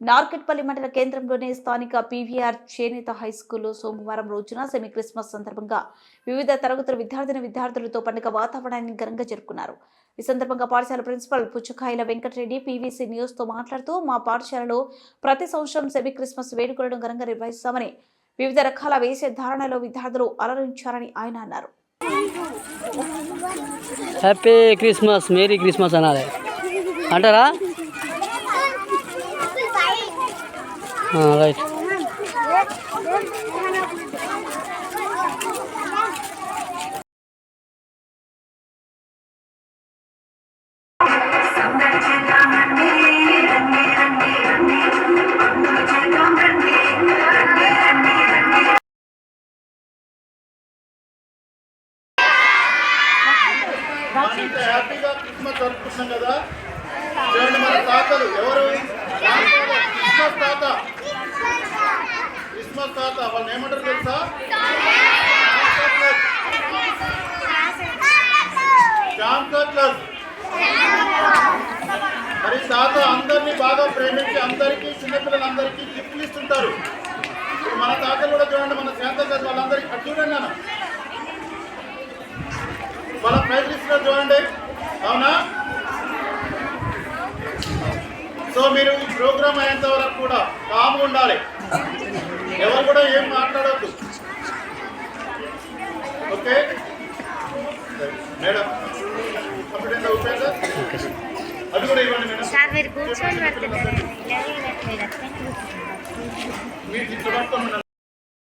నార్కెట్పల్లి మండల కేంద్రంలోని స్థానిక పీవీఆర్ చేనేత హైస్కూల్లో సోమవారం రోజున సెమీ క్రిస్మస్ సందర్భంగా వివిధ తరగతుల విద్యార్థిని విద్యార్థులతో పండుగ వాతావరణాన్ని ఘనంగా జరుపుకున్నారు. ఈ సందర్భంగా పాఠశాల ప్రిన్సిపల్ పుచ్చకాయల వెంకటరెడ్డి పీవీసీ న్యూస్తో మాట్లాడుతూ మా పాఠశాలలో ప్రతి సంవత్సరం సెమీ క్రిస్మస్ వేడుకలను ఘనంగా నిర్వహిస్తామని వివిధ రకాల వేషధారణలో విద్యార్థులు అలరించారని ఆయన అన్నారు. హ్యాపీ క్రిస్మస్ మేరీ క్రిస్మస్ అనాలి. అంటారా? రైట్. మనం హ్యాపీగా క్రిస్మస్ జరుపుకుంటున్నాం కదా. చూడండి మన తాతలు ఎవరు? క్రిస్మస్ తాత. వాళ్ళని ఏమంటారు తెలుసా? శామ్ మరి తాత అందరినీ బాగా ప్రేమించి అందరికీ చిన్నపిల్లలందరికీ గిఫ్ట్లు ఇస్తుంటారు. ఇప్పుడు మన తాతలు కూడా చూడండి మన శాంత గారు వాళ్ళందరికీ అటు చూడండి నాన్న వాళ్ళ ప్రైజ్ లిస్ట్ చూడండి. అవునా? సో మీరు ఈ ప్రోగ్రామ్ అయ్యేంత వరకు కూడా కాము ఉండాలి. ఏం మాట్లాడద్దు. ఓకే? మేడం ఉపయోగం అది కూడా ఇవ్వండి మేడం. సార్ మీరు కూర్చొని పెడుతున్నారు మీరు ఇట్లా పట్టుకోండి